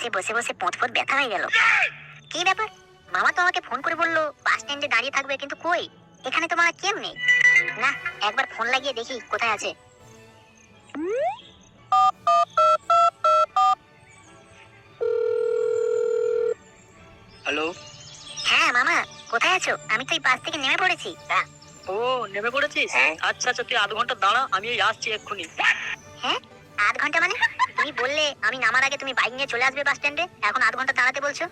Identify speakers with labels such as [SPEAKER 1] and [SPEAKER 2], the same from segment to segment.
[SPEAKER 1] বাসে বসে বসে পোঁত পোঁত ব্যথা হয়ে গেল। কি ব্যাপার? মামা তো আমাকে ফোন করে বলল বাস স্ট্যান্ডে দাঁড়িয়ে থাকবে কিন্তু কই? এখানে তো মামা কেউ নেই। না একবার ফোন লাগিয়ে দেখি কোথায় আছে।
[SPEAKER 2] হ্যালো?
[SPEAKER 1] হ্যাঁ মামা কোথায় আছো? আমি তো এই বাস থেকে নেমে পড়েছি।
[SPEAKER 2] ও নেমে পড়েছিস?
[SPEAKER 1] হ্যাঁ।
[SPEAKER 2] আচ্ছা আচ্ছা তুই আধ ঘণ্টা দাঁড়া আমি আসছি এক্ষুনি।
[SPEAKER 1] আধ ঘণ্টা মানে? তুমি বললে আমি নামার আগে তুমি বাইক নিয়ে চলে আসবে বাস স্ট্যান্ডে? এখন আধ ঘণ্টা দাঁড়াতে বলছো?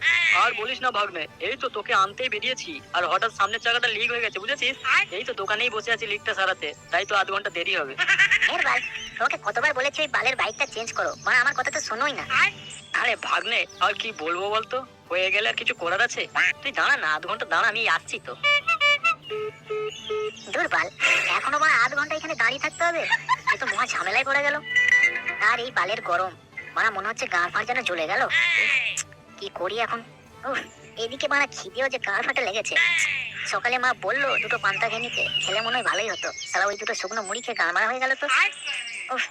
[SPEAKER 2] আর বলিস না ভাগ্নে এই তো তোকে আনতেই বেরিয়েছি। আর হঠাৎ সামনের চাকাটা লিক হয়ে গেছে বুঝেছিস? এই তো দোকানেই বসে আছি লিকটা সারাতে তাই তো আধ ঘণ্টা দেরি হবে।
[SPEAKER 1] এর বাল তোমাকে কতবার বলেছি ওই বালের বাইকটা চেঞ্জ করো? মানে আমার কথা তো শোনোই না।
[SPEAKER 2] আরে ভাগ্নে আর কি বলব বলতো? হয়ে গেলে আর কিছু করার আছে? তুই দাঁড়া না আধ ঘণ্টা দাঁড়া আমি আসছি তো।
[SPEAKER 1] দূর বাল এখনও মানে আধ ঘণ্টা এখানে দাঁড়িয়ে থাকতে হবে? এ তো মহা ঝামেলায় পড়ে গেল। আর এই বালের গরম। মারা মনে হচ্ছে গাঁ ফাঁড় যেন জ্বলে গেল। কি করি এখন? উফ, এদিকে মারা খিদেও যে গাঁ ফাটে লেগেছে। সকালে মা বলল দুটো পান্তা খেয়ে নিতে। খেলে মনে হয় ভালোই হতো। সারা ওই দুটো শুকনো মুড়ি খেয়ে গাঁ মারা হয়ে গেল তো। উফ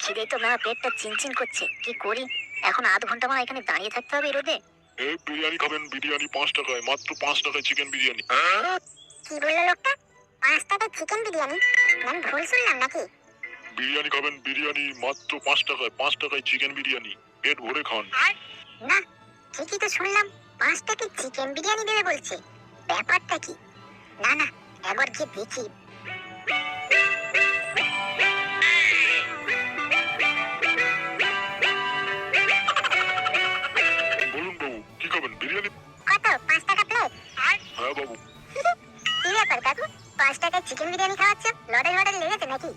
[SPEAKER 1] খিদে তো মারা পেটটা চিনচিন করছে। কি করি? এখন আধ ঘণ্টা মারা এখানে দাঁড়িয়ে থাকতে হবে রোদে।
[SPEAKER 3] এই বিরিয়ানি খাবেন বিরিয়ানি পাঁচ টাকায় মাত্র পাঁচ টাকায় চিকেন বিরিয়ানি।
[SPEAKER 1] কি বলল লোকটা? পাঁচ টাকা চিকেন বিরিয়ানি? ভুল শুনলাম নাকি?
[SPEAKER 3] বিরিয়ানি খাবেন বিরিয়ানি মাত্র পাঁচ টাকায় পাঁচ টাকায় চিকেন বিরিয়ানি পেট ভরে খান।
[SPEAKER 1] না ঠিকই তো শুনলাম পাঁচ টাকা চিকেন বিরিয়ানি দেবে বলছে। ব্যাপারটা কি? না না একবার গিয়ে দেখি।
[SPEAKER 3] বলুন বাবু কি খাবেন বিরিয়ানি?
[SPEAKER 1] কত পাঁচ টাকা প্লেট
[SPEAKER 3] হ্যাঁ বাবু।
[SPEAKER 1] কি ব্যাপার কাকু? পাঁচ টাকায় চিকেন বিরিয়ানি খাওয়াচ্ছ? লটারি লটারি লেগেছে নাকি?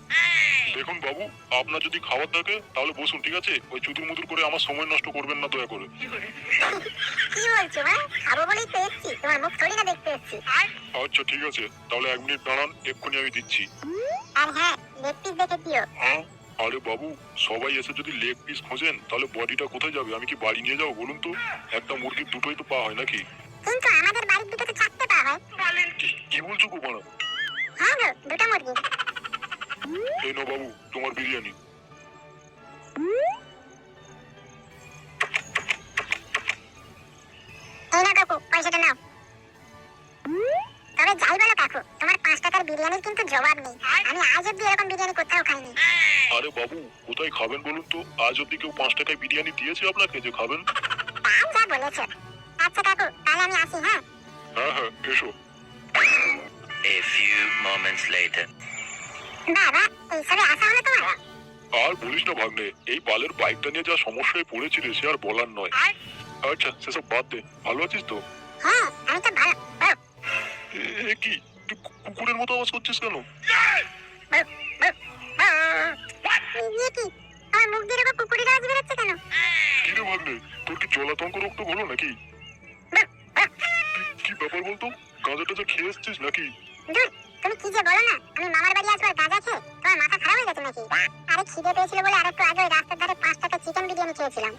[SPEAKER 3] দেখুন বাবু আপনার যদি খাবার থাকে তাহলে বসুন ঠিক আছে? ওই চুতুর মুতুর করে আমার সময় নষ্ট করবেন না দয়া করে।
[SPEAKER 1] কি বলছো মা? খাব বলেই তো এসছি। তোমার মুখ থোড়ি না দেখতে এসছি।
[SPEAKER 3] আচ্ছা ঠিক আছে। তাহলে এক মিনিট দাঁড়ান এক্ষুনি আমি দিচ্ছি।
[SPEAKER 1] আর হ্যাঁ লেগ পিস দেখে দিও।
[SPEAKER 3] হ্যাঁ? আরে বাবু সবাই এসে যদি লেগ পিস খোঁজেন তাহলে বডিটা কোথায় যাবে? আমি কি বাড়ি নিয়ে যাব বলুন তো? একটা মুরগির দুটোই তো পাওয়া হয় নাকি?
[SPEAKER 1] কিন্তু আমাদের বাড়ির দুটো তো চারটে পা হয়।
[SPEAKER 3] বলেন কি- কি বলছো গো বাড়া
[SPEAKER 1] হ্যাঁ দুটো
[SPEAKER 3] এই নাও বাবু তোমার বিরিয়ানি।
[SPEAKER 1] এই না কাকু পয়সাটা নাও। তবে যাই বলো কাকু তোমার পাঁচ টাকার বিরিয়ানির কিন্তু জবাব নেই। আমি আজ অব্দি এরকম বিরিয়ানি কোথাও খাইনি।
[SPEAKER 3] আরে বাবু কোথায় খাবেন বলুন তো? আজ অব্দি কেউ পাঁচ টাকায় বিরিয়ানি দিয়েছে আপনাকে যে খাবেন?
[SPEAKER 1] তা যা বলেছ। আচ্ছা কাকু তাহলে আমি আসি হ্যাঁ?
[SPEAKER 3] হ্যাঁ হ্যাঁ এসো।
[SPEAKER 4] A few moments later.
[SPEAKER 1] বাবা এইসবে আসা হলো তোমার?
[SPEAKER 3] আর বলিস না ভাগ্নে এই বালের বাইকটা নিয়ে যা সমস্যায় পড়েছি রে সে আর বলার নয়। আচ্ছা সেসব বাদ দে ভালো আছিস তো?
[SPEAKER 1] হ্যাঁ আমি তো ভালো।
[SPEAKER 3] এ- কি তুই কুকুরের মতো আওয়াজ করছিস কেন?
[SPEAKER 1] ইয়ে কি আমার মুখ দিয়ে এরকম কুকুরের আওয়াজ বেরোচ্ছে কেন?
[SPEAKER 3] কি রে ভাগ্নে তোর কি জলাতঙ্ক রক্ত হলো নাকি? কি- কি ব্যাপার বলতো? গাঁজা টাজা খেয়ে এসছিস নাকি?
[SPEAKER 1] দূর তুমি কি যে বলো না? আমি মামার বাড়ি আসব আর গাঁজা খেয়ে তোমার মাথা খারাপ হয়ে গেছে নাকি? আরে খিদে পেয়েছিল বলে আর একটু আগে ওই রাস্তার ধারে পাঁচ টাকা চিকেন বিরিয়ানি খেয়েছিলাম।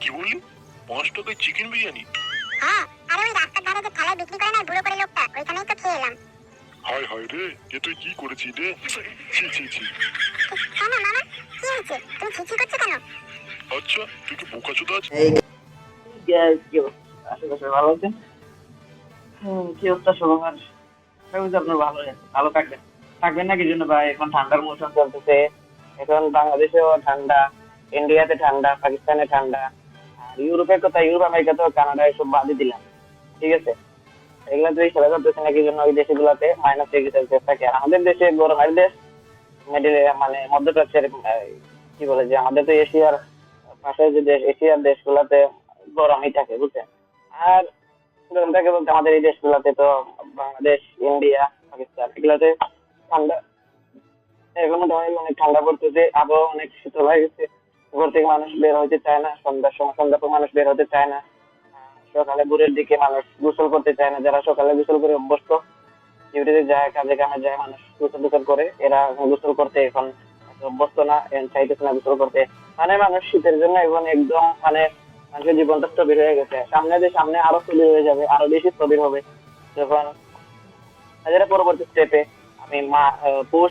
[SPEAKER 3] কি বললি? পাঁচ টাকায় চিকেন বিরিয়ানি?
[SPEAKER 1] হ্যাঁ আরে ওই রাস্তার ধারে যে থালায় বিক্রি করে না বুড়ো করে লোকটা ওইখানেই তো খেয়ে এলাম।
[SPEAKER 3] হায় হায় রে এ তুই কি করেছিস রে? ছি ছি ছি।
[SPEAKER 1] কেন মামা কি হয়েছে? তুমি ছিছি করছ কেন?
[SPEAKER 3] আচ্ছা তুই কি বোকা চোদা আছিস
[SPEAKER 5] কি অবস্থা? আশেপাশে ভালো আছেন? হুম, কি অবস্থা শুভঙ্কর ভাবি যে আপনার ভালো ভালো থাকবেন। থাকবেন না কি জন্য ভাই? এখন ঠান্ডার মৌসুম চলতেছে। এখন বাংলাদেশেও ঠান্ডা, ইন্ডিয়াতে ঠান্ডা, পাকিস্তানে ঠান্ডা, আর ইউরোপের কথা ইউরোপ আমেরিকাতেও কানাডা এসব বাদই দিলাম। ঠিক আছে? এগুলা তুই খেলা করতেছে নাকি জন্য ওই দেশগুলোতে মাইনাস ডিগ্রি সেলসিয়াস থাকে। আর আমাদের দেশে গরমের দেশ মিডিল মানে মধ্যপ্রাচ্যের কি বলে যে আমাদের তো এশিয়ার পাশে যে দেশ, এশিয়ার দেশগুলোতে গরমই থাকে, বুঝছেন? আর গরম থাকে বলতে আমাদের এই দেশগুলোতে তো বাংলাদেশ, ইন্ডিয়া, পাকিস্তান, এগুলাতে ঠান্ডা, এখন মোটামুটি অনেক ঠান্ডা পড়তেছে, আবহাওয়া অনেক শীতল হয়ে গেছে। ঘর থেকে মানুষ বের হতে চায় না, সন্ধ্যার সময়, সন্ধ্যার পর মানুষ বের হতে চায় না। সকালে ভোরের দিকে মানুষ গোসল করতে চায় না, যারা সকালে গোসল করে অভ্যস্ত, ডিউটিতে যায়, কাজে কামে যায়, মানুষ গোসল টোসল করে, এরা গোসল করতে এখন অভ্যস্ত না চাইতেছে না গোসল করতে। মানে মানুষ শীতের জন্য এখন একদম মানে মানুষের জীবনটা স্থবির হয়ে গেছে। সামনে যে সামনে আরও স্থবির হয়ে যাবে, আরও বেশি স্থবির হবে। पण बरोबरचे स्टेप आहे आम्ही मा पोस्ट